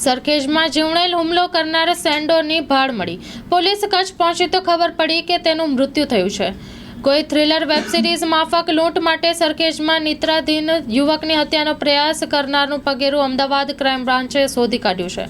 સરખેજમાં જીવણેલ હુમલો કરનાર સેન્ડોની ભાળ મળી. પોલીસ કચ્છ પહોંચી તો ખબર પડી કે તેનું મૃત્યુ થયું છે. કોઈ થ્રિલર વેબ સિરીઝ માફક લૂંટ માટે સરખેજમાં નિત્રાધીન યુવકની હત્યાનો પ્રયાસ કરનારનું પગેરું અમદાવાદ ક્રાઇમ બ્રાન્ચે શોધી કાઢ્યું છે.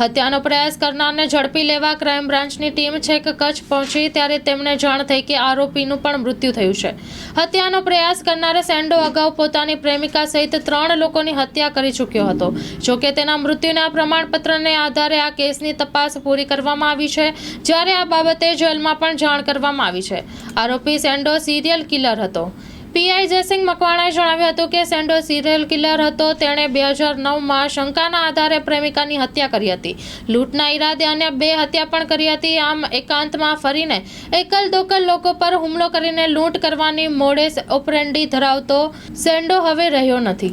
હત્યાનો પ્રયાસ કરનારને ઝડપી લેવા ક્રાઇમ બ્રાન્ચની ટીમ છેક કચ્છ પહોંચી ત્યારે તેમને જાણ થઈ કે આરોપીનું પણ મૃત્યુ થયું છે. હત્યાનો પ્રયાસ કરનારે સેન્ડો અગાઉ પોતાની પ્રેમિકા સહિત ત્રણ લોકોની હત્યા કરી ચૂક્યો હતો. જોકે તેના મૃત્યુના પ્રમાણપત્રને આધારે આ કેસની તપાસ પૂરી કરવામાં આવી છે. જ્યારે આ બાબતે જેલમાં પણ જાણ કરવામાં આવી છે. આરોપી સેન્ડો સિરિયલ કિલર હતો. પીઆઈ જયસિંહ મકવાણાએ જણાવ્યું હતું કે સેન્ડો સિરિયલ કિલર હતો. તેણે બે હજાર નવમાં શંકાના આધારે પ્રેમિકાની હત્યા કરી હતી. લૂંટના ઈરાદે અન્ય બે હત્યા પણ કરી હતી. આમ એકાંતમાં ફરીને એકલ દોકલ લોકો પર હુમલો કરીને લૂંટ કરવાની મોડેસ ઓપરેન્ડી ધરાવતો સેન્ડો હવે રહ્યો નથી.